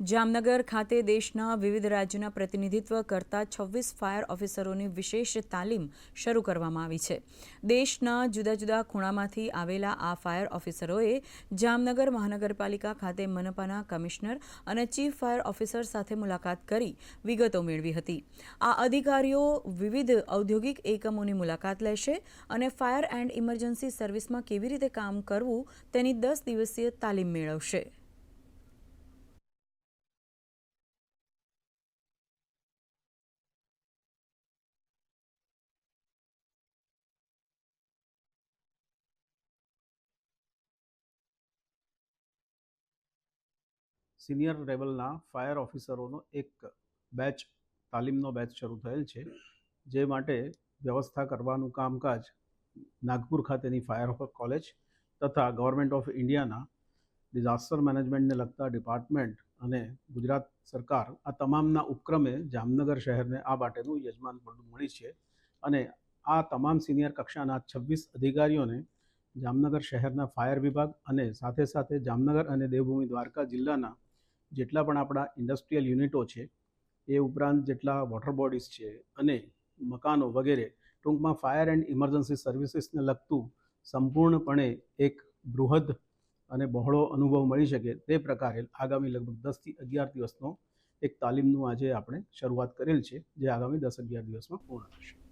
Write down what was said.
જામનગર ખાતે દેશના વિવિધ રાજ્યોના પ્રતિનિધિત્વ કરતા છવ્વીસ ફાયર ઓફિસરોની વિશેષ તાલીમ શરૂ કરવામાં આવી છે. દેશના જુદા જુદા ખૂણામાંથી આવેલા આ ફાયર ઓફિસરોએ જામનગર મહાનગરપાલિકા ખાતે મનપાના કમિશનર અને ચીફ ફાયર ઓફિસર સાથે મુલાકાત કરી વિગતો મેળવી હતી. આ અધિકારીઓ વિવિધ ઔદ્યોગિક એકમોની મુલાકાત લેશે અને ફાયર એન્ડ ઇમરજન્સી સર્વિસમાં કેવી રીતે કામ કરવું તેની દસ દિવસીય તાલીમ મેળવશે. સિનિયર લેવલના ફાયર ઓફિસરોનો એક બેચ, તાલીમનો બેચ શરૂ થયેલ છે, જે માટે વ્યવસ્થા કરવાનું કામકાજ નાગપુર ખાતેની ફાયર કોલેજ તથા ગવર્મેન્ટ ઓફ ઇન્ડિયાના ડિઝાસ્ટર મેનેજમેન્ટને લગતા ડિપાર્ટમેન્ટ અને ગુજરાત સરકાર આ તમામના ઉપક્રમે જામનગર શહેરને આ માટેનું યજમાન પદ મળી છે અને આ તમામ સિનિયર કક્ષાના છવ્વીસ અધિકારીઓને જામનગર શહેરના ફાયર વિભાગ અને સાથે સાથે જામનગર અને દેવભૂમિ દ્વારકા જિલ્લાના જેટલા પણ આપણા ઇન્ડસ્ટ્રીયલ યુનિટો છે, એ ઉપરાંત જેટલા વોટર બોડીઝ છે અને મકાનો વગેરે, ટૂંકમાં ફાયર એન્ડ ઇમરજન્સી સર્વિસીસને લગતું સંપૂર્ણપણે એક બૃહદ અને બહોળો અનુભવ મળી શકે તે પ્રકારે આગામી લગભગ દસથી અગિયાર દિવસનો એક તાલીમનું આજે આપણે શરૂઆત કરેલ છે, જે આગામી દસ અગિયાર દિવસમાં પૂર્ણ થશે.